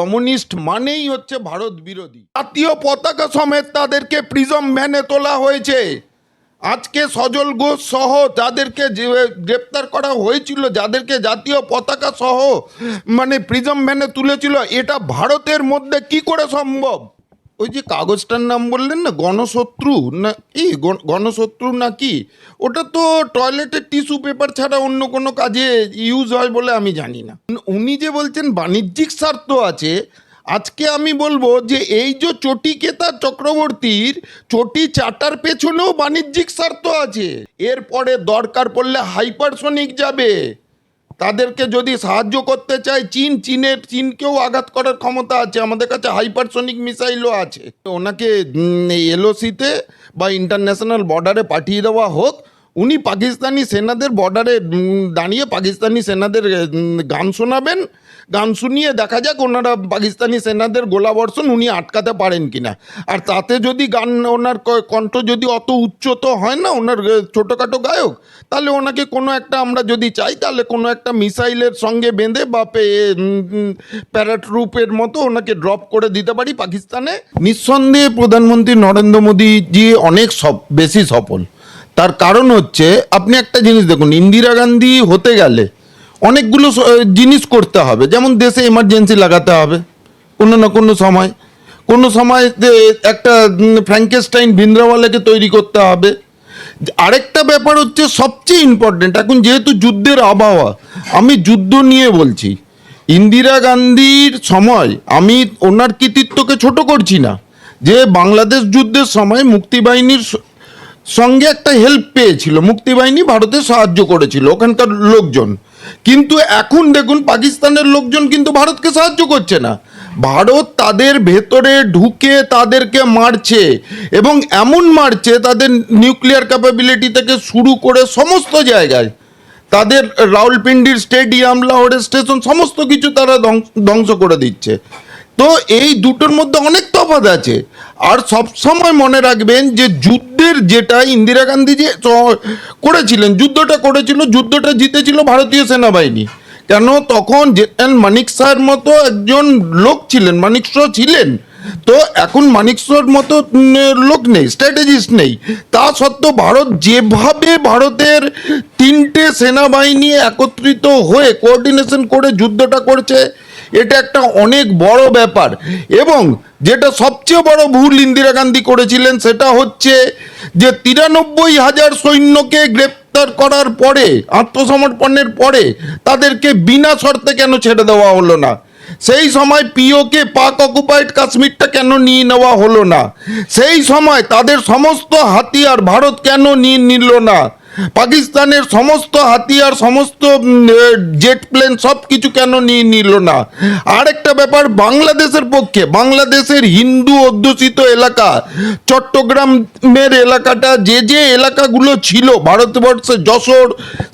Communist মানেই হচ্ছে ভারত বিরোধী। জাতীয় পতাকা সমেত তাদেরকে প্রিজম ভ্যানে তোলা হয়েছে। আজকে সজল ঘোষ সহ যাদেরকে গ্রেপ্তার করা হয়েছিল, যাদেরকে জাতীয় পতাকা সহ মানে প্রিজম ভ্যানে তুলেছিল, এটা ভারতের মধ্যে কি করে সম্ভব? ওই যে কাগজটার নাম বললেন না, গণশত্রু না কি? গণ- গণশত্রু না কি? ওটা তো টয়লেটের টিস্যু পেপার ছাড়া অন্য কোনো কাজে ইউজ হয় বলে আমি জানি না। উনি যে বলছেন বাণিজ্যিক স্বার্থ আছে, আজকে আমি বলব যে এই যে চটিকেতা চক্রবর্তীর চটি চাটার পেছনেও বাণিজ্যিক স্বার্থ আছে। এরপরে দরকার পড়লে হাইপারসনিক যাবে। তাদেরকে যদি সাহায্য করতে চায় চীন, চীনের, চীনকেও আঘাত করার ক্ষমতা আছে, আমাদের কাছে হাইপারসোনিক মিসাইলও আছে। ওনাকে এলওসিতে বা ইন্টারন্যাশনাল বর্ডারে পাঠিয়ে দেওয়া হোক। উনি পাকিস্তানি সেনাদের বর্ডারে দাঁড়িয়ে পাকিস্তানি সেনাদের গান শোনাবেন। গান শুনিয়ে দেখা যাক ওনারা পাকিস্তানি সেনাদের গোলাবর্ষণ উনি আটকাতে পারেন কিনা। আর তাতে যদি গান, ওনার কণ্ঠ যদি অত উচ্চত হয় না, ওনার ছোটোখাটো গায়ক, তাহলে ওনাকে কোনো একটা আমরা যদি চাই, তাহলে কোনো একটা মিসাইলের সঙ্গে বেঁধে বা পে প্যারাট প্যারাট্রুপের মতো ওনাকে ড্রপ করে দিতে পারি পাকিস্তানে। নিঃসন্দেহে প্রধানমন্ত্রী নরেন্দ্র মোদীজি অনেক সব বেশি সফল। তার কারণ হচ্ছে, আপনি একটা জিনিস দেখুন, ইন্দিরা গান্ধী হতে গেলে অনেকগুলো জিনিস করতে হবে। যেমন দেশে এমার্জেন্সি লাগাতে হবে, কোনো না কোনো সময়। কোনো সময় একটা ফ্র্যাঙ্কেস্টাইন ভিন্দ্রাওয়ালাকে তৈরি করতে হবে। আরেকটা ব্যাপার হচ্ছে সবচেয়ে ইম্পর্টেন্ট এখন যেহেতু যুদ্ধের আবহাওয়া, আমি যুদ্ধ নিয়ে বলছি, ইন্দিরা গান্ধীর সময় আমি ওনার কৃতিত্বকে ছোট করছি না। যে বাংলাদেশ যুদ্ধের সময় মুক্তিবাহিনীর সঙ্গে একটা হেল্প পেয়েছিল, মুক্তিবাহিনী ভারতে সাহায্য করেছিল, ওখানকার লোকজন। কিন্তু এখন দেখুন পাকিস্তানের লোকজন কিন্তু ভারতকে সাহায্য করছে না। ভারত তাদের ভেতরে ঢুকে তাদেরকে মারছে এবং এমন মারছে তাদের নিউক্লিয়ার ক্যাপাবিলিটি থেকে শুরু করে সমস্ত জায়গায়। তাদের রাউলপিন্ডির স্টেডিয়াম, লাহোরের স্টেশন, সমস্ত কিছু তারা ধ্বংস- করে দিচ্ছে। তো এই দুটোর মধ্যে অনেক তফাৎ আছে। আর সব সময় মনে রাখবেন যে যুদ্ধের যেটা ইন্দিরা গান্ধী যে করেছিলেন, যুদ্ধটা করেছিল, যুদ্ধটা জিতেছিল ভারতীয় সেনাবাহিনী। কেন? তখন জেনারেল মানিক শাহের মতো একজন লোক ছিলেন, মানিক শাহ ছিলেন। তো এখন মানিক শাহর মতো লোক নেই স্ট্র্যাটেজিস্ট নেই। তা সত্ত্বেও ভারত যেভাবে ভারতের তিনটে সেনাবাহিনী একত্রিত হয়ে কোঅর্ডিনেশন করে যুদ্ধটা করছে এটা একটা অনেক বড় ব্যাপার। এবং যেটা সবচেয়ে বড় ভুল ইন্দিরা গান্ধী করেছিলেন সেটা হচ্ছে যে তিরানব্বই হাজার সৈন্যকে গ্রেপ্তার করার পরে, আত্মসমর্পণের পরে তাদেরকে বিনা শর্তে কেন ছেড়ে দেওয়া হলো না? সেই সময় পিওকে পাক অকুপাইড কাশ্মীরটা কেন নিয়ে নেওয়া হলো না? সেই সময় তাদের সমস্ত হাতিয়ার ভারত কেন নিয়ে নিল না? পাকিস্তানের সমস্ত হাতিয়ার, সমস্ত জেট প্লেন সব কিছু কেন নিয়ে নিল না? আরেকটা ব্যাপার, বাংলাদেশের পক্ষে, বাংলাদেশের হিন্দু অধ্যুষিত এলাকা, চট্টগ্রামের এলাকাটা যে যে এলাকাগুলো ছিল, ভারতবর্ষে যশোর,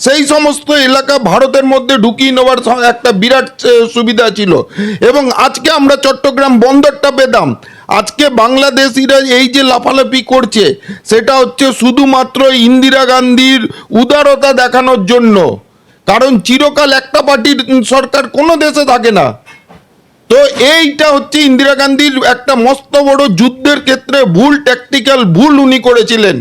সেই সমস্ত এলাকা ভারতের মধ্যে ঢুকিয়ে নেওয়ার একটা বিরাট সুবিধা ছিল। এবং আজকে আমরা চট্টগ্রাম বন্দরটা পেতাম। আজকে বাংলাদেশিরা এই যে লাফালাফি করছে, সেটা হচ্ছে শুধুমাত্র ইন্দিরা গান্ধীর উদারতা দেখানোর জন্য। কারণ চিরকাল একটা পার্টির সরকার কোনো দেশে থাকে না। তো এইটা হচ্ছে ইন্দিরা গান্ধীর একটা মস্ত বড় যুদ্ধের ক্ষেত্রে ভুল ট্যাকটিক্যাল ভুল উনি করেছিলেন,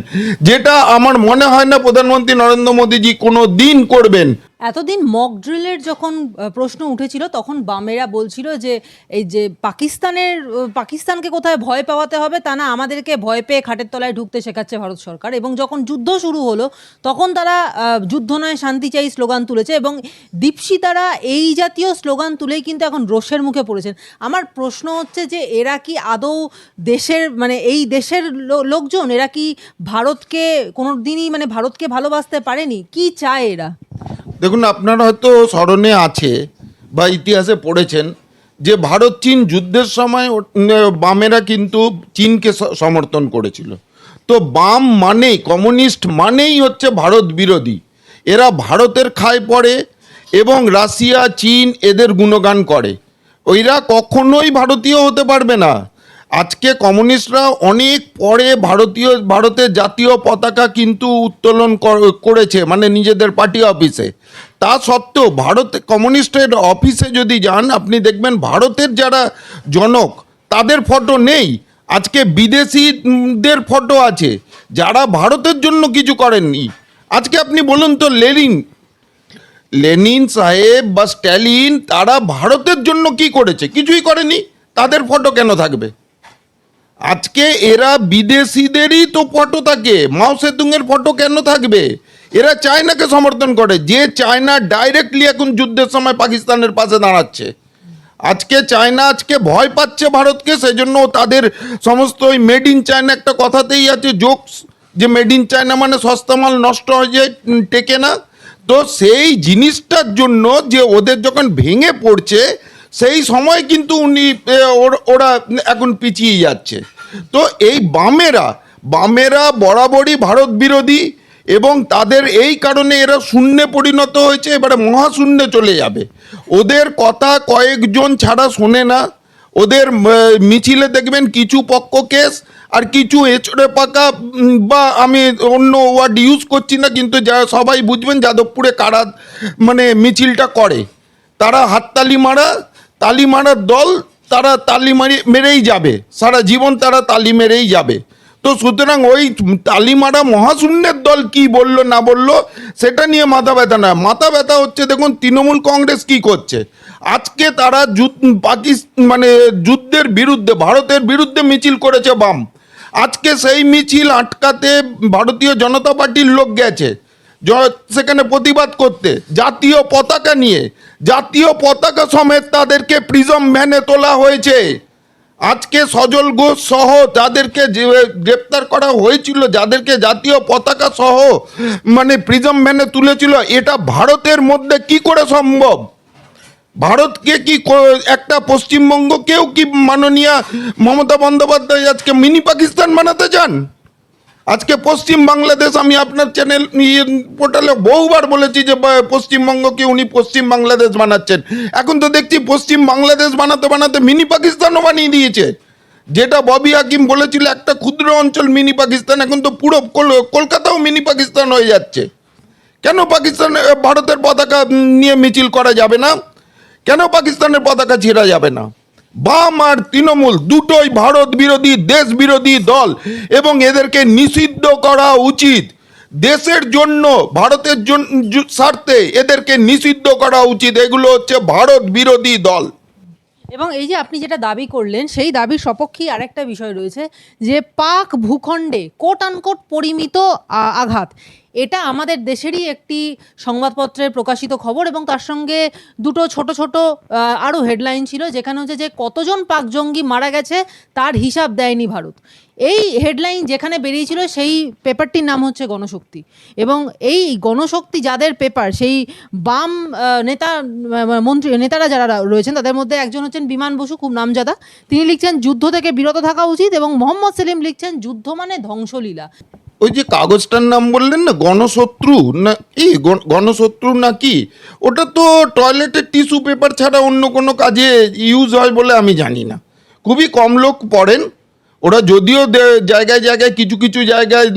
যেটা আমার মনে হয় না প্রধানমন্ত্রী নরেন্দ্র মোদীজি কোনো দিন করবেন। এতদিন মক ড্রিলের যখন প্রশ্ন উঠেছিল, তখন বামেরা বলছিল যে, এই যে পাকিস্তানের পাকিস্তানকে কোথায় ভয় পাওয়াতে হবে, তা না, আমাদেরকে ভয় পেয়ে খাটের তলায় ঢুকতে শেখাচ্ছে ভারত সরকার। এবং যখন যুদ্ধ শুরু হলো, তখন তারা যুদ্ধ নয়, শান্তি চাই স্লোগান তুলেছে এবং দীপশিতারা এই জাতীয় স্লোগান তুলেই কিন্তু এখন রোষের মুখে পড়েছেন। আমার প্রশ্ন হচ্ছে যে, এরা কি আদৌ দেশের মানে এই দেশের লোকজন, এরা কি ভারতকে কোনো দিনই মানে ভারতকে ভালোবাসতে পারেনি? কি চায় এরা? দেখুন, আপনারা হয়তো স্মরণে আছে বা ইতিহাসে পড়েছেন যে ভারত চীন যুদ্ধের সময় বামেরা কিন্তু চীনকে সমর্থন করেছিল। তো বাম মানেই, কমিউনিস্ট মানেই হচ্ছে ভারত বিরোধী। এরা ভারতের খায় পড়ে এবং রাশিয়া, চীন এদের গুণগান করে। ওইরা কখনোই ভারতীয় হতে পারবে না। আজকে কমিউনিস্টরা অনেক পরে ভারতীয় ভারতের জাতীয় পতাকা কিন্তু উত্তোলন কর- করেছে মানে নিজেদের পার্টি অফিসে। তা সত্ত্বেও ভারত, কমিউনিস্টের অফিসে যদি যান, আপনি দেখবেন ভারতের যারা জনক, তাদের ফটো নেই। আজকে বিদেশিদের ফটো আছে, যারা ভারতের জন্য কিছু করেননি। আজকে আপনি বলুন তো, লেনিন লেনিন সাহেব বা স্ট্যালিন, তারা ভারতের জন্য কি করেছে? কিছুই করেনি, তাদের ফটো কেন থাকবে? আজকে এরা বিদেশিদেরই তো ফটো থাকে। মাও সেতুংয়ের ফটো কেন থাকবে? এরা চায়নাকে সমর্থন করে। যে চায়না ডাইরেক্টলি এখন যুদ্ধের সময় পাকিস্তানের পাশে দাঁড়াচ্ছে। আজকে চায়না আজকে ভয় পাচ্ছে ভারতকে, সেজন্য তাদের সমস্ত ওই মেড ইন চায়না একটা কথাতেই আছে জোকস যে মেড ইন চায়না মানে সস্তা মাল নষ্ট হয়ে যায়, টেকে না। তো সেই জিনিসটার জন্য যে ওদের যখন ভেঙে পড়ছে সেই সময় কিন্তু উনি ওর- এখন পিছিয়ে যাচ্ছে। তো এই বামেরা বামেরা বরাবরই ভারত বিরোধী এবং তাদের এই কারণে এরা শূন্যে পরিণত হয়েছে, এবারে মহাশূন্যে চলে যাবে। ওদের কথা কয়েকজন ছাড়া শোনে না। ওদের মিছিলে দেখবেন কিছু পক্ষ কেস আর কিছু এচড়ে পাকা বা আমি অন্য ওয়ার্ড ইউজ করছি না, কিন্তু যা সবাই বুঝবেন যাদবপুরে কারা মানে মিছিলটা করে। তারা হাততালি মারা তালি মারার দল তারা তালি মারি মেরেই যাবে। সারা জীবন তারা তালি মেরেই যাবে। তো সুতরাং ওই তালি মারা মহাশূন্যের দল কি বলল, না বলল, সেটা নিয়ে মাথা ব্যথা না মাথা ব্যথা হচ্ছে, দেখুন, তৃণমূল কংগ্রেস কি করছে? আজকে তারা পাকিস্তান মানে যুদ্ধের বিরুদ্ধে, ভারতের বিরুদ্ধে মিছিল করেছে বাম। আজকে সেই মিছিল আটকাতে ভারতীয় জনতা পার্টির লোক গেছে। সেখানে প্রতিবাদ করতে। জাতীয় পতাকা নিয়ে। জাতীয় পতাকা সমেত তাদেরকে প্রিজম ভ্যানে তোলা হয়েছে। আজকে সজল ঘোষ সহ যাদেরকে গ্রেপ্তার করা হয়েছিল, যাদেরকে জাতীয় পতাকা সহ মানে প্রিজম ভ্যানে তুলেছিল, এটা ভারতের মধ্যে কি করে সম্ভব? ভারতকে কি, একটা পশ্চিমবঙ্গকেও কি মাননীয়া মমতা বন্দ্যোপাধ্যায় আজকে মিনি পাকিস্তান বানাতে চান? আজকে পশ্চিম বাংলাদেশ, আমি আপনার চ্যানেল পোর্টালে বহুবার বলেছি যে পশ্চিমবঙ্গকে উনি পশ্চিম বাংলাদেশ বানাচ্ছেন। এখন তো দেখছি পশ্চিম বাংলাদেশ বানাতে বানাতে মিনি পাকিস্তানও বানিয়ে দিয়েছে। যেটা ববি হাকিম বলেছিল, একটা ক্ষুদ্র অঞ্চল মিনি পাকিস্তান, এখন তো পুরো কল- কলকাতাও মিনি পাকিস্তান হয়ে যাচ্ছে। কেন পাকিস্তান ভারতের পতাকা নিয়ে মিছিল করা যাবে না? কেন পাকিস্তানের পতাকা ছিঁড়া যাবে না? বাম আর তৃণমূল দুটোই ভারত বিরোধী, দেশ বিরোধী দল এবং এদেরকে নিষিদ্ধ করা উচিত। দেশের জন্য, ভারতের জন্য স্বার্থে এদেরকে নিষিদ্ধ করা উচিত। এগুলো হচ্ছে ভারত বিরোধী দল। এবং এই যে আপনি যেটা দাবি করলেন, সেই দাবির সপক্ষেই আরেকটা বিষয় রয়েছে যে পাক ভূখণ্ডে কোট আনকোট পরিমিত আঘাত। এটা আমাদের দেশেরই একটি সংবাদপত্রের প্রকাশিত খবর এবং তার সঙ্গে দুটো ছোট ছোট আরও হেডলাইন ছিল যেখানে হচ্ছে যে কতজন পাক জঙ্গি মারা গেছে তার হিসাব দেয়নি ভারত। এই হেডলাইন যেখানে বেরিয়েছিল সেই পেপারটির নাম হচ্ছে গণশক্তি এবং এই গণশক্তি যাদের পেপার, সেই বাম নেতা মন্ত্রী, নেতারা যারা রয়েছেন তাদের মধ্যে একজন হচ্ছেন বিমান বসু খুব নামজাদা। তিনি লিখছেন, যুদ্ধ থেকে বিরত থাকা উচিত এবং মোহাম্মদ সেলিম লিখছেন, যুদ্ধ মানে ধ্বংসলীলা। ওই যে কাগজটার নাম বললেন না, গণশত্রু না গণ- গণশত্রু না কি? ওটা তো টয়লেটের টিস্যু পেপার ছাড়া অন্য কোনো কাজে ইউজ হয় বলে আমি জানি না। খুবই কম লোক পড়েন। ওরা যদিও জায়গায় জায়গায় কিছু কিছু জায়গায়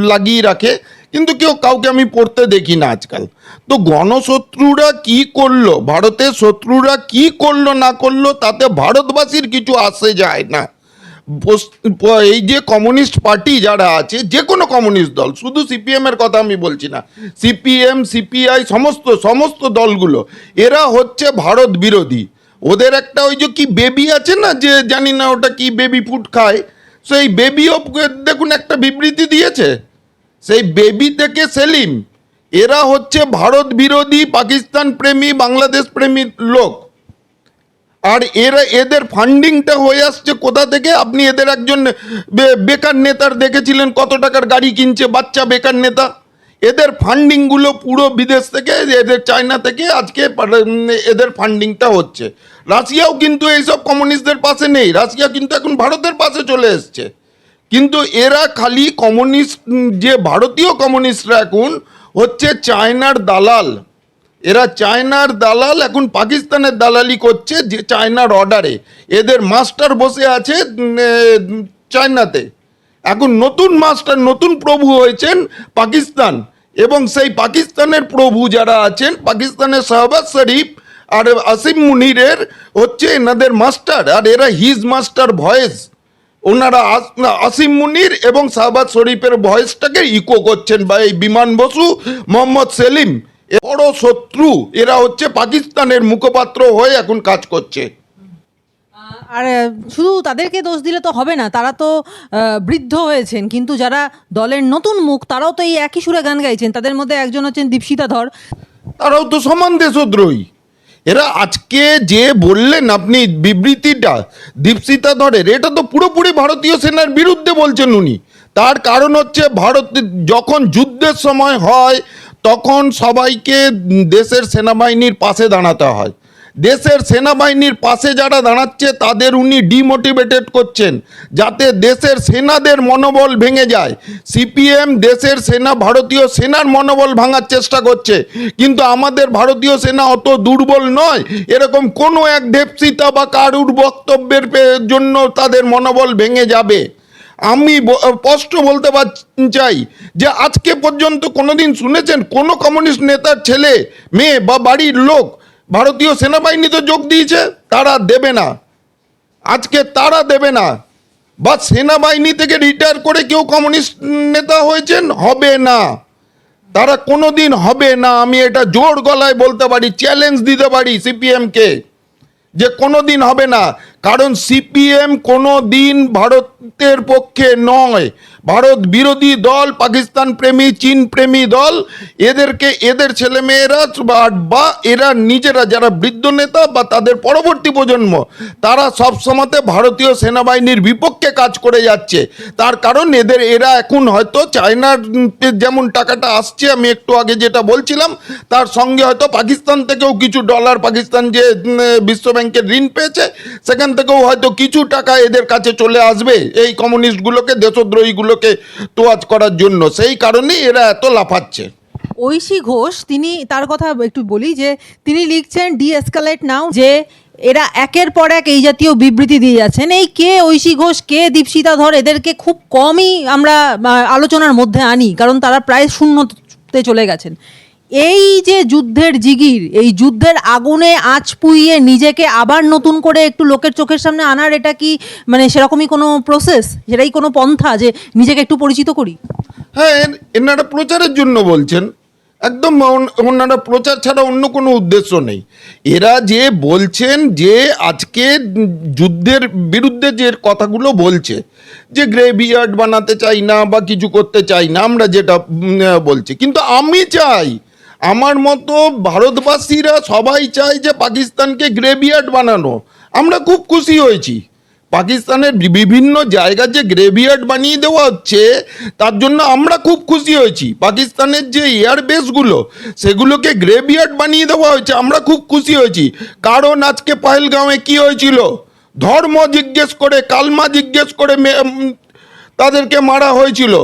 লাগিয়ে রাখে, কিন্তু কেউ কাউকে আমি পড়তে দেখি না আজকাল। তো গণশত্রুরা কি করল? ভারতের শত্রুরা কি করল, না করল? তাতে ভারতবাসীর কিছু আসে যায় না। এই যে কমিউনিস্ট পার্টি যারা আছে, যে কোনো কমিউনিস্ট দল, শুধু সিপিএম এর কথা আমি বলছি না, সিপিএম, সিপিআই, সমস্ত সমস্ত দলগুলো, এরা হচ্ছে ভারত বিরোধী। ওদের একটা ওই যে কি বেবি আছে না, যে জানি না ওটা কি বেবি ফুড খায়, সেই বেবিও দেখুন একটা বিবৃতি দিয়েছে, সেই বেবি থেকে সেলিম, এরা হচ্ছে ভারত বিরোধী, পাকিস্তান প্রেমী, বাংলাদেশ প্রেমী লোক। আর এরা এদের ফান্ডিংটা হয়ে আসছে কোথা থেকে? আপনি এদের একজন বেকার নেতার দেখেছিলেন কত টাকার গাড়ি কিনছে, বাচ্চা বেকার নেতা? এদের ফান্ডিংগুলো পুরো বিদেশ থেকে, এদের চায়না থেকে আজকে এদের ফান্ডিংটা হচ্ছে। রাশিয়াও কিন্তু এইসব কমিউনিস্টদের পাশে নেই। রাশিয়া কিন্তু এখন ভারতের পাশে চলে এসছে। কিন্তু এরা খালি কমিউনিস্ট, যে ভারতীয় কমিউনিস্টরা এখন হচ্ছে চায়নার দালাল। এরা চায়নার দালাল, এখন পাকিস্তানের দালালি করছে যে চায়নার অর্ডারে এদের মাস্টার বসে আছে চায়নাতে। এখন নতুন মাস্টার নতুন প্রভু হয়েছেন পাকিস্তান। এবং সেই পাকিস্তানের প্রভু যারা আছেন, পাকিস্তানের শাহবাজ শরীফ আর আসিম মুনিরের হচ্ছে এনাদের মাস্টার আর এরা হিজ মাস্টার ভয়েস ওনারা আসিম মুনির এবং শাহবাজ শরীফের ভয়েসটাকে ইকো করছেন বা এই বিমান বসু মোহাম্মদ সেলিম। বড় শত্রু এরা হচ্ছে পাকিস্তানের মুখপাত্র হয়ে এখন কাজ করছে। আর শুধু তাদেরকে দোষ দিলে তো হবে না তারা তো বৃদ্ধ হয়েছেন কিন্তু যারা দলের নতুন মুখ তারাও তো এই একই সুরে গান গাইছেন তাদের মধ্যে একজন হচ্ছেন দীপশিতা ধর তারাও তো সমান দেশদ্রোহী। এরা আজকে যে বললেন আপনি বিবৃতিটা দীপসিতা ধরের এটা তো পুরোপুরি ভারতীয় সেনার বিরুদ্ধে বলছেন উনি। তার কারণ হচ্ছে ভারত যখন যুদ্ধের সময় হয় তখন সবাইকে দেশের সেনাবাহিনীর পাশে দাঁড়াতে হয়। দেশের সেনাবাহিনীর পাশে যারা দাঁড়াচ্ছে, তাদের উনি ডিমোটিভেটেড করছেন যাতে দেশের সেনাদের মনোবল ভেঙে যায়। সিপিএম দেশের সেনা, ভারতীয় সেনার মনোবল ভাঙার চেষ্টা করছে। কিন্তু আমাদের ভারতীয় সেনা অত দুর্বল নয়। এরকম কোনো এক দেবসিতা বা কারুর বক্তব্যের জন্য তাদের মনোবল ভেঙে যাবে। আমি স্পষ্ট বলতে চাই যে আজকে পর্যন্ত কোনোদিন শুনেছেন কোনো কমিউনিস্ট নেতার ছেলে, মেয়ে বা বাড়ির লোক ভারতীয় সেনাবাহিনীতে যোগ দিয়েছে? তারা দেবে না। আজকে তারা দেবে না। বা সেনাবাহিনী থেকে রিটায়ার করে কেউ কমিউনিস্ট নেতা হয়েছেন? হবে না। তারা কোনোদিন হবে না। আমি এটা জোর গলায় বলতে পারি চ্যালেঞ্জ দিতে পারি সিপিএমকে যে কোনো দিন হবে না। কারণ সিপিএম কোনো দিন ভারতের পক্ষে নয়। ভারত বিরোধী দল পাকিস্তান প্রেমী চীন প্রেমী দল এদেরকে এদের ছেলেমেয়েরা বা- এরা নিজেরা যারা বৃদ্ধ নেতা বা তাদের পরবর্তী প্রজন্ম তারা সবসময়তে ভারতীয় সেনাবাহিনীর বিপক্ষে কাজ করে যাচ্ছে। তার কারণ এদের এরা এখন হয়তো চায়নার যেমন টাকাটা আসছে আমি একটু আগে যেটা বলছিলাম তার সঙ্গে হয়তো পাকিস্তান থেকেও কিছু ডলার পাকিস্তান যে উম, বিশ্ব ব্যাংকের ঋণ পেয়েছে সেখান থেকেও হয়তো কিছু টাকা এদের কাছে চলে আসবে এই কমিউনিস্টগুলোকে দেশদ্রোহীগুলোকে তোয়াজ করার জন্য। সেই কারণেই এরা এত লাফাচ্ছে। ঐশী ঘোষ, তিনি তার কথা একটু বলি যে, তিনি লিখছেন ডি এসকালেট নাও যে, এরা একের পর এক এই জাতীয় বিবৃতি দিয়ে যাচ্ছেন। এই কে ঐশী ঘোষ, কে দীপশিতা ধর, এদেরকে খুব কমই আমরা আলোচনার মধ্যে আনি, কারণ তারা প্রায় শূন্যতে চলে গেছেন। এই যে যুদ্ধের জিগির, এই যুদ্ধের আগুনে আঁচ পুইয়ে নিজেকে আবার নতুন করে একটু লোকের চোখের সামনে আনার, এটা কি মানে সেরকমই কোনো প্রসেস সেটাই কোনো পন্থা যে নিজেকে একটু পরিচিত করি? হ্যাঁ এন- এনারা প্রচারের জন্য বলছেন। একদম ওন- ওনারা প্রচার ছাড়া অন্য কোনো উদ্দেশ্য নেই। এরা যে বলছেন যে আজকে যুদ্ধের বিরুদ্ধে যে কথাগুলো বলছে, যে গ্রেভিয়ার্ড বানাতে চাই না বা কিছু করতে চাই না, আমরা যেটা বলছি। কিন্তু আমি চাই আমার মতো ভারতবাসীরা সবাই চায় যে পাকিস্তানকে গ্রেভিয়ার্ড বানানো। আমরা খুব খুশি হয়েছি। পাকিস্তানের বিভিন্ন জায়গার যে গ্রেভিয়ার্ড বানিয়ে দেওয়া হচ্ছে, তার জন্য আমরা খুব খুশি হয়েছি। পাকিস্তানের যে এয়ার বেসগুলো সেগুলোকে গ্রেভিয়ার্ড বানিয়ে দেওয়া হয়েছে, আমরা খুব খুশি হয়েছি। কারণ আজকে পহেলগাঁওয়ে কি হয়েছিল? ধর্ম জিজ্ঞেস করে, কালমা জিজ্ঞেস করে তাদেরকে মারা হয়েছিল।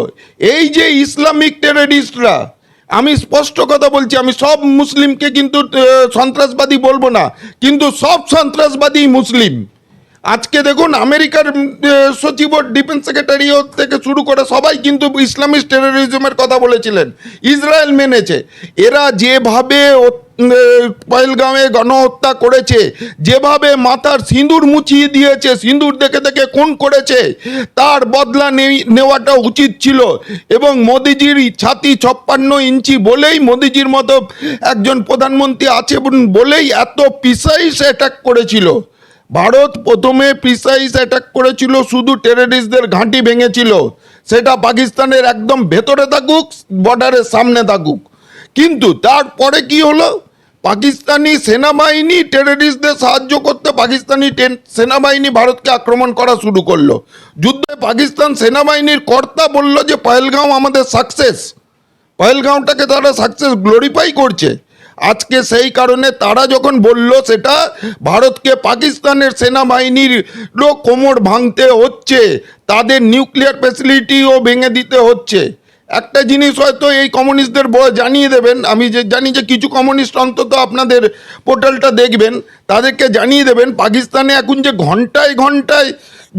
এই যে ইসলামিক টেররিস্টরা আমি স্পষ্ট কথা বলছি, আমি সব মুসলিমকে কিন্তু সন্ত্রাসবাদী বলব না, কিন্তু সব সন্ত্রাসবাদী মুসলিম। আজকে দেখুন, আমেরিকার সচিব ডিফেন্স সেক্রেটারিও থেকে শুরু করে সবাই কিন্তু ইসলামিক টেরোরিজমের কথা বলেছিলেন। ইসরায়েল মেনেছে। এরা যেভাবে পহেলগাঁওয়ে গণহত্যা করেছে। যেভাবে মাথার সিঁদুর মুছিয়ে দিয়েছে, সিঁদুর দেখে দেখে খুন করেছে, তার বদলা নেওয়াটা উচিত ছিল। এবং মোদিজির ছাতি ছাপ্পান্ন ইঞ্চি বলেই মোদিজির মতো একজন প্রধানমন্ত্রী আছে বলেই এত পিসাইস অ্যাটাক করেছিল। ভারত প্রথমে প্রিসাইজ অ্যাটাক করেছিল, শুধু টেররিস্টদের ঘাঁটি ভেঙেছিল। সেটা পাকিস্তানের একদম ভেতরে থাকুক বর্ডারের সামনে থাকুক। কিন্তু তারপরে কি হলো? পাকিস্তানি সেনাবাহিনী টেররিস্টদের সাহায্য করতে পাকিস্তানি সেনাবাহিনী ভারতকে আক্রমণ করা শুরু করল। যুদ্ধে পাকিস্তান সেনাবাহিনীর কর্তা বলল যে, পহেলগাঁও আমাদের সাকসেস পহেলগাঁওটাকে তারা সাকসেস গ্লোরিফাই করছে। আজকে সেই কারণে তারা যখন বলল সেটা, ভারতকে পাকিস্তানের সেনাবাহিনীর কোমর ভাঙতে হচ্ছে, তাদের নিউক্লিয়ার ফ্যাসিলিটিও ভেঙে দিতে হচ্ছে। একটা জিনিস হয়তো এই কমিউনিস্টদের জানিয়ে দেবেন। আমি যে জানি যে কিছু কমিউনিস্ট অন্তত আপনাদের পোর্টালটা দেখবেন, তাদেরকে জানিয়ে দেবেন, পাকিস্তানে এখন যে ঘন্টায় ঘন্টায়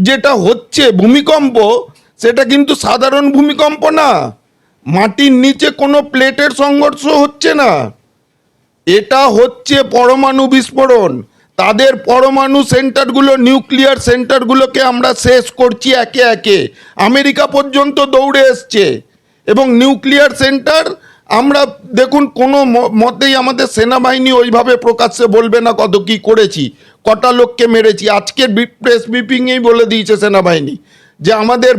যেটা হচ্ছে ভূমিকম্প, সেটা কিন্তু সাধারণ ভূমিকম্প না। মাটির নিচে কোনো প্লেটের সংঘর্ষ হচ্ছে না। এটা হচ্ছে পরমাণু বিস্ফোরণ। তাদের পরমাণু সেন্টারগুলো, নিউক্লিয়ার সেন্টারগুলোকে আমরা শেষ করছি একে একে। আমেরিকা পর্যন্ত দৌড়ে এসছে। এবং নিউক্লিয়ার সেন্টার, আমরা দেখুন কোনো মতেই আমাদের সেনাবাহিনী ওইভাবে প্রকাশ্যে বলবে না কত কি করেছি, কটা লোককে মেরেছি। আজকের প্রেস ব্রিফিংয়েই বলে দিয়েছে সেনাবাহিনী যে আমাদের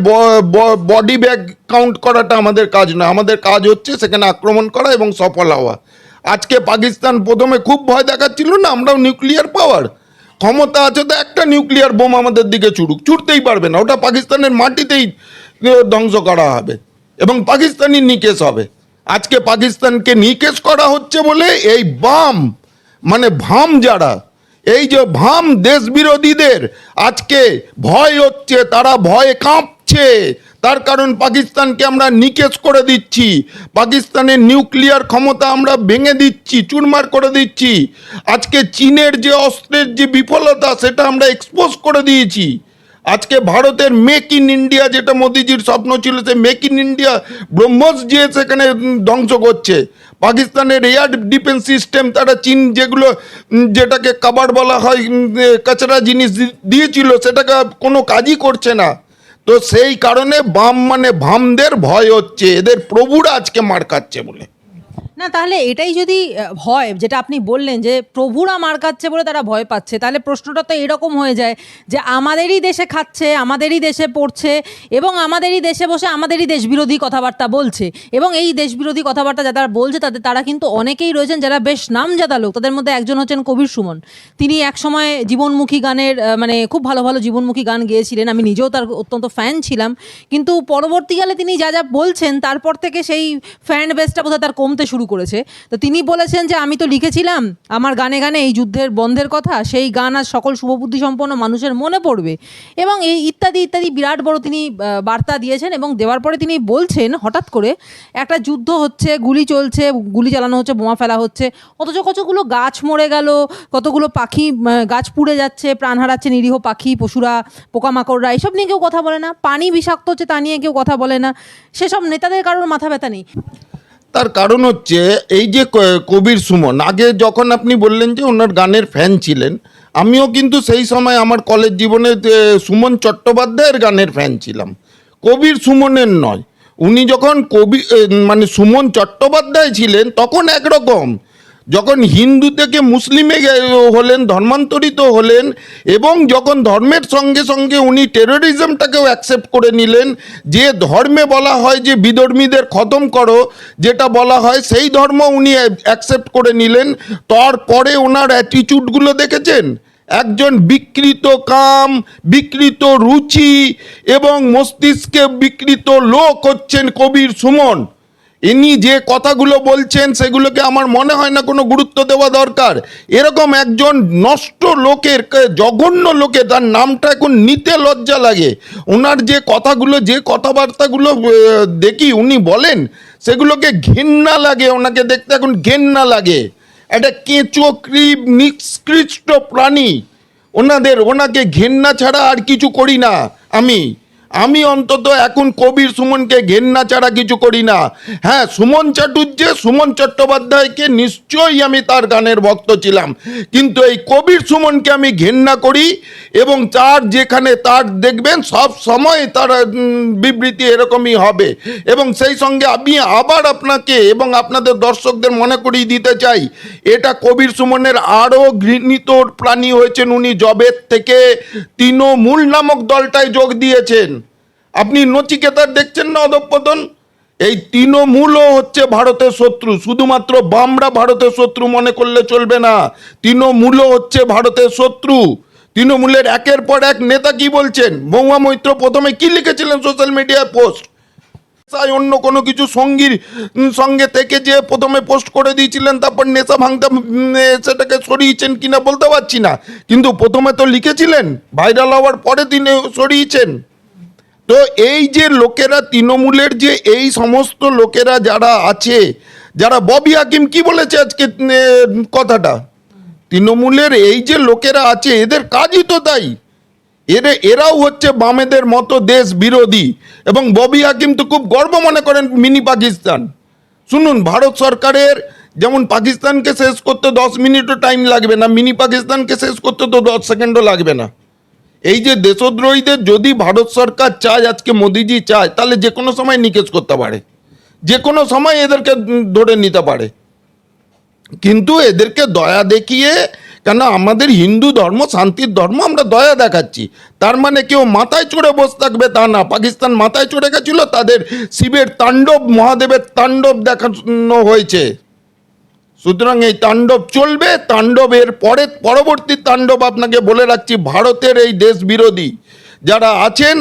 বডি ব্যাগ কাউন্ট করাটা আমাদের কাজ নয়। আমাদের কাজ হচ্ছে সেখানে আক্রমণ করা এবং সফল হওয়া। আজকে পাকিস্তান প্রথমে খুব ভয় দেখাচ্ছিল না, আমরাও নিউক্লিয়ার পাওয়ার। ক্ষমতা আছে তো একটা নিউক্লিয়ার বোম আমাদের দিকে ছুড়ুক ছুটতেই পারবে না। ওটা পাকিস্তানের মাটিতেই ধ্বংস করা হবে। এবং পাকিস্তানি নিকেশ হবে। আজকে পাকিস্তানকে নিকেশ করা হচ্ছে বলে এই বাম মানে ভাম যারা, এই যে ভাম দেশ বিরোধীদের আজকে ভয় হচ্ছে, তারা ভয়ে কাঁপছে। তার কারণ পাকিস্তানকে আমরা নিকেশ করে দিচ্ছি, পাকিস্তানের নিউক্লিয়ার ক্ষমতা আমরা ভেঙে দিচ্ছি, চুরমার করে দিচ্ছি। আজকে চীনের যে অস্ত্রের যে বিফলতা, সেটা আমরা এক্সপোজ করে দিয়েছি। আজকে ভারতের মেক ইন ইন্ডিয়া যেটা মোদিজির স্বপ্ন ছিল সে মেক ইন ইন্ডিয়া ব্রহ্মস যে সেখানে ধ্বংস করছে। পাকিস্তানের এয়ার ডিফেন্স সিস্টেম, তারা চীন যেগুলো যেটাকে কাবার বলা হয় কাচরা জিনিস দিয়েছিল, সেটাকে কোনো কাজই করছে না। তো সেই কারণে বাম মানে ভামদের ভয় হচ্ছে, এদের প্রভুরা আজকে মার খাচ্ছে বলে। না, তাহলে এটাই যদি হয় যেটা আপনি বললেন যে প্রভুরা মার খাচ্ছে বলে তারা ভয় পাচ্ছে, তাহলে প্রশ্নটা তো এরকম হয়ে যায় যে আমাদেরই দেশে খাচ্ছে, আমাদেরই দেশে পড়ছে এবং আমাদেরই দেশে বসে আমাদেরই দেশবিরোধী কথাবার্তা বলছে এবং এই দেশবিরোধী কথাবার্তা যারা বলছে তাদের তারা কিন্তু অনেকেই রয়েছেন যারা বেশ নামজাদা লোক, তাদের মধ্যে একজন হচ্ছেন কবির সুমন। তিনি একসময় জীবনমুখী গানের মানে খুব ভালো ভালো জীবনমুখী গান গেয়েছিলেন, আমি নিজেও তার অত্যন্ত ফ্যান ছিলাম, কিন্তু পরবর্তীকালে তিনি যা যা বলছেন, তারপর থেকে সেই ফ্যান বেসটা বোধহয় তার কমতে শুরু করেছে। তো তিনি বলেছেন যে, আমি তো লিখেছিলাম, আমার গানে গানে এই যুদ্ধের বন্ধের কথা, সেই গান আর সকল শুভবুদ্ধি সম্পন্ন মানুষের মনে পড়বে। এবং এই ইত্যাদি ইত্যাদি বিরাট বড় তিনি বার্তা দিয়েছেন এবং দেওয়ার পরে তিনি বলছেন, হঠাৎ করে একটা যুদ্ধ হচ্ছে, গুলি চলছে, গুলি চালানো হচ্ছে, বোমা ফেলা হচ্ছে, অথচ কতগুলো গাছ মরে গেল, কতগুলো পাখি গাছ পুড়ে যাচ্ছে, প্রাণ হারাচ্ছে নিরীহ পাখি, পশুরা, পোকামাকড়রা, এসব নিয়ে কেউ কথা বলে না, পানি বিষাক্ত হচ্ছে তা নিয়ে কেউ কথা বলে না, সেসব নেতাদের কারোর মাথা ব্যথা নেই। তার কারণ হচ্ছে এই যে কবির সুমন, আগে যখন আপনি বললেন যে ওনার গানের ফ্যান ছিলেন, আমিও কিন্তু সেই সময় আমার কলেজ জীবনে সুমন চট্টোপাধ্যায়ের গানের ফ্যান ছিলাম। কবির সুমনের নয়, উনি যখন কবি মানে সুমন চট্টোপাধ্যায় ছিলেন, তখন একরকম যখন হিন্দু থেকে মুসলিমে হলেন, ধর্মান্তরিত হলেন, এবং যখন ধর্মের সঙ্গে সঙ্গে উনি টেরোরিজমটাকেও অ্যাকসেপ্ট করে নিলেন, যে ধর্মে বলা হয় যে বিধর্মীদের খতম করো, যেটা বলা হয় সেই ধর্ম উনি অ্যাকসেপ্ট করে নিলেন। তারপরে ওনার অ্যাটিটিউডগুলো দেখেছেন? একজন বিকৃত কাম, বিকৃত রুচি, এবং মস্তিষ্কে বিকৃত লোক হচ্ছেন কবির সুমন। ইনি যে কথাগুলো বলছেন সেগুলোকে আমার মনে হয় না কোনো গুরুত্ব দেওয়া দরকার। এরকম একজন নষ্ট লোকের, জঘন্য লোকে তার নামটা এখন নিতে লজ্জা লাগে। ওনার যে কথাগুলো, যে কথাবার্তাগুলো দেখি উনি বলেন, সেগুলোকে ঘেন্না লাগে, ওনাকে দেখতে এখন ঘেন্না লাগে। একটা কেঁচো, ক্রিপ নিষ্কৃষ্ট প্রাণী, ওনাদের, ওনাকে ঘেন্না ছাড়া আর কিছু করি না আমি। আমি অন্তত এখন কবির সুমনকে ঘেন্না ছাড়া কিছু করি না। হ্যাঁ সুমন চাটুর্যে সুমন চট্টোপাধ্যায়কে নিশ্চয়ই আমি তার গানের ভক্ত ছিলাম। কিন্তু এই কবির সুমনকে আমি ঘেন্না করি এবং তার যেখানে তার দেখবেন, সব সময় তার বিবৃতি এরকমই হবে। এবং সেই সঙ্গে আমি আবার আপনাকে এবং আপনাদের দর্শকদের মনে করিয়ে দিতে চাই, এটা কবির সুমনের আরও ঘৃণিত প্রাণী হয়েছেন উনি, জবের থেকে তৃণমূল নামক দলটায় যোগ দিয়েছেন। আপনি নচিকেতার দেখছেন না অধঃপতন এই তৃণমূলও হচ্ছে ভারতের শত্রু, শুধুমাত্র বামরা ভারতের শত্রু মনে করলে চলবে না। তৃণমূলও হচ্ছে ভারতের শত্রু। তৃণমূলের একের পর এক নেতা কি বলছেন? মহুয়া মৈত্র প্রথমে কি লিখেছিলেন সোশ্যাল মিডিয়ায় পোস্ট নেশায় অন্য কোনো কিছু সঙ্গীর সঙ্গে থেকে যে প্রথমে পোস্ট করে দিয়েছিলেন, তারপর নেশা ভাঙতে সেটাকে সরিয়েছেন কিনা বলতে পারছি না। কিন্তু প্রথমে তো লিখেছিলেন ভাইরাল হওয়ার পরে তিনি সরিয়েছেন। তো এই যে লোকেরা তৃণমূলের যে এই সমস্ত লোকেরা যারা আছে, যারা ববি হাকিম কি বলেছে আজকে কথাটা? তৃণমূলের এই যে লোকেরা আছে, এদের কাজই তো তাই। এরা, এরাও হচ্ছে বামেদের মতো দেশ বিরোধী। এবং ববি হাকিম তো খুব গর্ব মনে করেন মিনি পাকিস্তান। শুনুন, ভারত সরকারের যেমন পাকিস্তানকে শেষ করতে দশ মিনিটও টাইম লাগবে না, মিনি পাকিস্তানকে শেষ করতে তো দশ সেকেন্ডও লাগবে না। এই যে দেশদ্রোহীদের যদি ভারত সরকার চায়, আজকে মোদিজি চায়, তাহলে যে কোনো সময় নিকেশ করতে পারে। যে কোনো সময় এদেরকে ধরে নিতে পারে। কিন্তু এদেরকে দয়া দেখিয়ে, কেন আমাদের হিন্দু ধর্ম, শান্তির ধর্ম আমরা দয়া দেখাচ্ছি। তার মানে কেউ মাথায় চড়ে বসে থাকবে তা না। পাকিস্তান মাথায় চড়ে গেছিল, তাদের শিবের তাণ্ডব, মহাদেবের তাণ্ডব দেখানো হয়েছে। সুতরাং এই তাণ্ডব চলবে, তাণ্ডবের পরে, পরবর্তী তাণ্ডব আপনাকে বলে রাখছি, ভারতের এই দেশ বিরোধী যারা আছেন,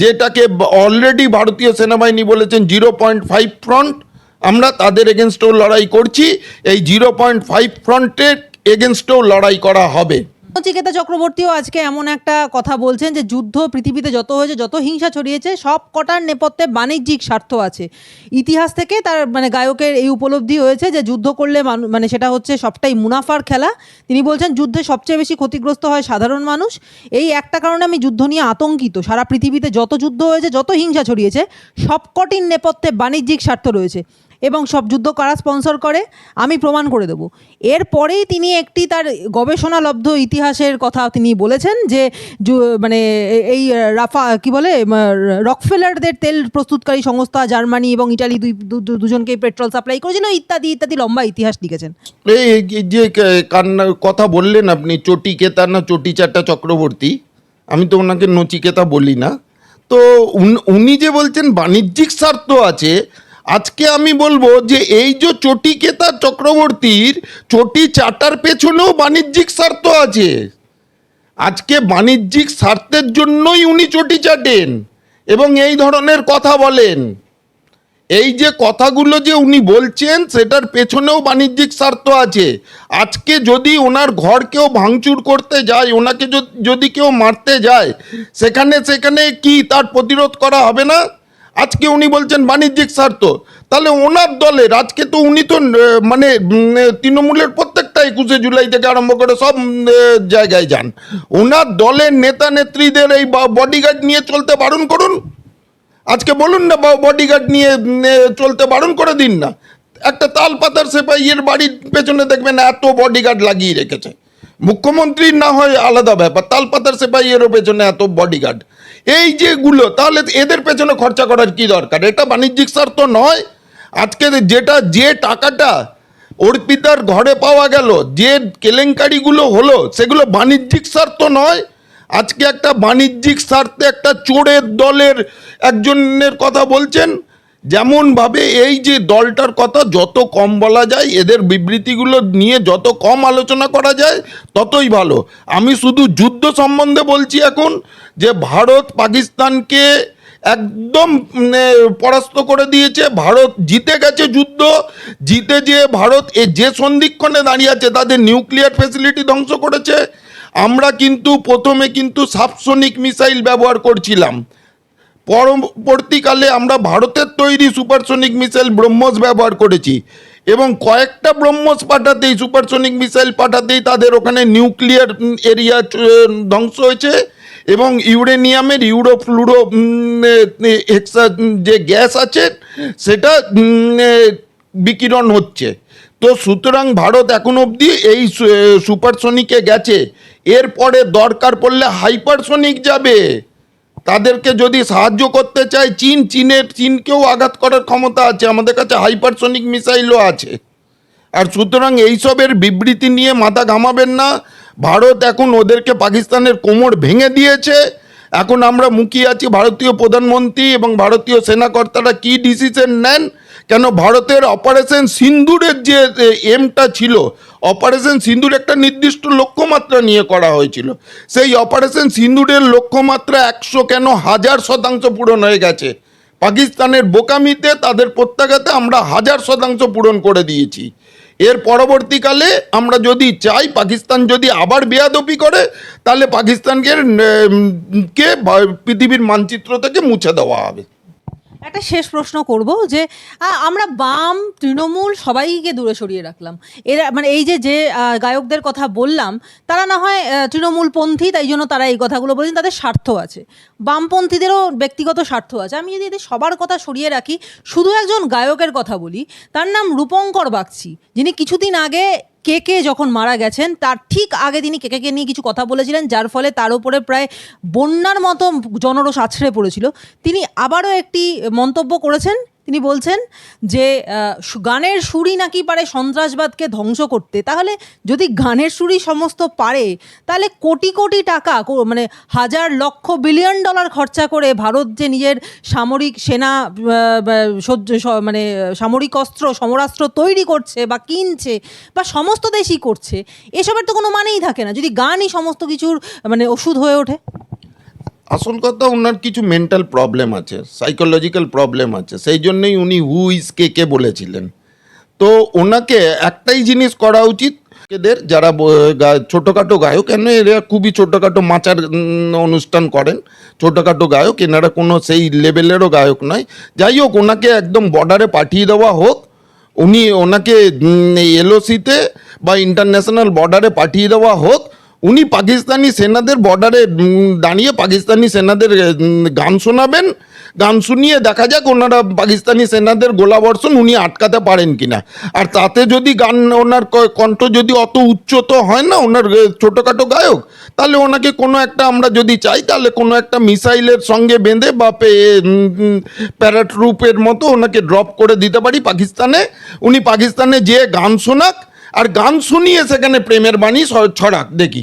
যেটাকে অলরেডি ভারতীয় সেনাবাহিনী বলেছেন জিরো পয়েন্ট ফাইভ ফ্রন্ট, আমরা তাদের এগেনস্টেও লড়াই করছি, এই জিরো পয়েন্ট ফাইভ ফ্রন্টের এগেনস্টেও লড়াই করা হবে। নচিকেতা চক্রবর্তীও আজকে এমন একটা কথা বলছেন যে যুদ্ধ পৃথিবীতে যত হয়েছে, যত হিংসা ছড়িয়েছে, সব কটার নেপথ্যে বাণিজ্যিক স্বার্থ আছে। ইতিহাস থেকে তার মানে গায়কের এই উপলব্ধি হয়েছে যে যুদ্ধ করলে মানু- সেটা হচ্ছে সবটাই মুনাফার খেলা। তিনি বলছেন, যুদ্ধে সবচেয়ে বেশি ক্ষতিগ্রস্ত হয় সাধারণ মানুষ। এই একটা কারণে আমি যুদ্ধ নিয়ে আতঙ্কিত। সারা পৃথিবীতে যত যুদ্ধ হয়েছে, যত হিংসা ছড়িয়েছে, সবকটির নেপথ্যে বাণিজ্যিক স্বার্থ রয়েছে। এবং সব যুদ্ধ কারা স্পন্সর করে, আমি প্রমাণ করে দেবো। এরপরেই তিনি একটি তার গবেষণালব্ধ ইতিহাসের কথা তিনি বলেছেন যে মানে এই রাফা, কি বলে রকফেলারদের তেল প্রস্তুতকারী সংস্থা জার্মানি এবং ইটালি দুই, দু- দু- দুজনকেই পেট্রোল সাপ্লাই করেছিল ইত্যাদি ইত্যাদি লম্বা ইতিহাস লিখেছেন। এই যে কান্না, কথা বললেন আপনি চটি চটিকেতা না চটি চটিচাটা চক্রবর্তী? আমি তো ওনাকে নচিকেতা বলি না। তো উনি যে বলছেন বাণিজ্যিক স্বার্থ আছে আজকে আমি বলব যে এই যে চটিকেতা চক্রবর্তীর চটি চাটার পেছনেও বাণিজ্যিক স্বার্থ আছে। আজকে বাণিজ্যিক স্বার্থের জন্যই উনি চটি চাটেন এবং এই ধরনের কথা বলেন। এই যে কথাগুলো যে উনি বলছেন, সেটার পেছনেও বাণিজ্যিক স্বার্থ আছে। আজকে যদি ওনার ঘর কেউ ভাঙচুর করতে যায়, ওনাকে যদি- কেউ মারতে যায়, সেখানে সেখানে কি তার প্রতিরোধ করা হবে না? আজকে উনি বলছেন বাণিজ্যিক স্বার্থ। তাহলে ওনার দলের আজকে তো উনি তো মানে তৃণমূলের প্রত্যেকটা একুশে জুলাই থেকে আরম্ভ করে সব জায়গায় যান। ওনার দলের নেতা নেত্রীদের এই বডিগার্ড নিয়ে চলতে বারণ করুন। আজকে বলুন না বডিগার্ড নিয়ে চলতে বারণ করে দিন না। একটা তাল পাতার সেপাইয়ের বাড়ির পেছনে দেখবেন এত বডিগার্ড লাগিয়ে রেখেছে। মুখ্যমন্ত্রীর না হয় আলাদা ব্যাপার তাল পাতার সেপাইয়েরও পেছনে এত বডিগার্ড এই যেগুলো, তাহলে এদের পেছনে খরচা করার কি দরকার? এটা বাণিজ্যিক স্বার্থ নয়। আজকে যেটা, যে টাকাটা অর্পিতার ঘরে পাওয়া গেল, যে কেলেঙ্কারিগুলো হলো, সেগুলো বাণিজ্যিক স্বার্থ নয়। আজকে একটা বাণিজ্যিক স্বার্থে একটা চোরের দলের একজনের কথা বলছেন যেমনভাবে এই যে দলটার কথা যত কম বলা যায়, এদের বিবৃতিগুলো নিয়ে যত কম আলোচনা করা যায়, ততই ভালো। আমি শুধু যুদ্ধ সম্বন্ধে বলছি এখন যে ভারত পাকিস্তানকে একদম পরাস্ত করে দিয়েছে। ভারত জিতে গেছে যুদ্ধ, জিতে যে ভারত এ যে সন্ধিক্ষণে দাঁড়িয়ে আছে, তাদের নিউক্লিয়ার ফেসিলিটি ধ্বংস করেছে। আমরা কিন্তু প্রথমে কিন্তু সাবসনিক মিসাইল ব্যবহার করছিলাম। পরবর্তীকালে আমরা ভারতের তৈরি সুপারসনিক মিসাইল ব্রহ্মস ব্যবহার করেছি এবং কয়েকটা ব্রহ্মস পাঠাতেই সুপারসনিক মিসাইল পাঠাতেই তাদের ওখানে নিউক্লিয়ার এরিয়া ধ্বংস হয়েছে এবং ইউরেনিয়ামের ইউরো ফ্লুরো হেক্সা যে গ্যাস আছে, সেটা বিকিরণ হচ্ছে। তো সুতরাং ভারত এখন অবধি এই সুপারসনিকে গেছে। এরপরে দরকার পড়লে হাইপারসনিক যাবে। তাদেরকে যদি সাহায্য করতে চায়, চীন, চীনের, চীনকেও আঘাত করার ক্ষমতা আছে, আমাদের কাছে হাইপারসনিক মিসাইলও আছে। আর সুতরাং এইসবের বিবৃতি নিয়ে মাথা ঘামাবেন না। ভারত এখন ওদেরকে পাকিস্তানের কোমর ভেঙে দিয়েছে। এখন আমরা মুখিয়ে আছি ভারতীয় প্রধানমন্ত্রী এবং ভারতীয় সেনাকর্তারা কি ডিসিশন নেন? কেন ভারতের অপারেশন সিন্দুরের যে এমটা ছিল অপারেশন সিন্দুর একটা নির্দিষ্ট লক্ষ্যমাত্রা নিয়ে করা হয়েছিল। সেই অপারেশন সিন্দুরের লক্ষ্যমাত্রা একশো কেন হাজার শতাংশ পূরণ হয়ে গেছে। পাকিস্তানের বোকামিতে তাদের প্রত্যাঘাতে আমরা হাজার শতাংশ পূরণ করে দিয়েছি। এর পরবর্তীকালে আমরা যদি চাই পাকিস্তান যদি আবার বেয়াদপি করে, তাহলে পাকিস্তানকে কে, পৃথিবীর মানচিত্র থেকে মুছে দেওয়া হবে। একটা শেষ প্রশ্ন করব যে আমরা বাম তৃণমূল সবাইকে দূরে সরিয়ে রাখলাম। এরা মানে এই যে যে গায়কদের কথা বললাম, তারা না হয় তৃণমূলপন্থী, তাই জন্য তারা এই কথাগুলো বলছেন, তাদের স্বার্থ আছে। বামপন্থীদেরও ব্যক্তিগত স্বার্থ আছে। আমি যদি এদের সবার কথা সরিয়ে রাখি, শুধু একজন গায়কের কথা বলি, তার নাম রূপঙ্কর বাগচি, যিনি কিছুদিন আগে কে কে যখন মারা গেছেন, তার ঠিক আগে তিনি কে কে নিয়ে কিছু কথা বলেছিলেন, যার ফলে তার উপরে প্রায় বন্যার মতো জনরোষ আছড়ে পড়েছিল। তিনি আবারও একটি মন্তব্য করেছেন তিনি বলছেন যে গানের সুরই নাকি পারে সন্ত্রাসবাদকে ধ্বংস করতে। তাহলে যদি গানের সুরই সমস্ত পারে, তাহলে কোটি কোটি টাকা মানে হাজার লক্ষ বিলিয়ন ডলার খরচা করে ভারত যে নিজের সামরিক সেনা মানে সামরিক অস্ত্র, সমরাস্ত্র তৈরি করছে বা কিনছে বা সমস্ত দেশই করছে, এসবের তো কোনো মানেই থাকে না। যদি গানই সমস্ত কিছুর মানে ওষুধ হয়ে ওঠে। আসল কথা ওনার কিছু মেন্টাল প্রবলেম আছে সাইকোলজিক্যাল প্রবলেম আছে, সেই জন্যই উনি হু ইজ কে কে বলেছিলেন। তো ওনাকে একটাই জিনিস করা উচিত, এদের যারা ছোটোখাটো গায়ক, কেন এরা খুবই ছোটোখাটো মাচার অনুষ্ঠান করেন, ছোটোখাটো গায়ক, এনারা কোনো সেই লেভেলেরও গায়ক নয়। যাই হোক, ওনাকে একদম বর্ডারে পাঠিয়ে দেওয়া হোক, উনি ওনাকে এলওসিতে বা ইন্টারন্যাশনাল বর্ডারে পাঠিয়ে দেওয়া হোক উনি পাকিস্তানি সেনাদের বর্ডারে দাঁড়িয়ে পাকিস্তানি সেনাদের গান শোনাবেন। গান শুনিয়ে দেখা যাক ওনারা পাকিস্তানি সেনাদের গোলাবর্ষণ উনি আটকাতে পারেন কিনা। আর তাতে যদি গান, ওনার কণ্ঠ যদি অত উচ্চত হয় না, ওনার ছোটোখাটো গায়ক, তাহলে ওনাকে কোনো একটা আমরা যদি চাই, তাহলে কোনো একটা মিসাইলের সঙ্গে বেঁধে বা পে প্যারাট্রুপের মতো ওনাকে ড্রপ করে দিতে পারি পাকিস্তানে। উনি পাকিস্তানে যে গান শোনাক আর গান শুনিয়ে সেখানে প্রেমের বাণী ছড়াক দেখি।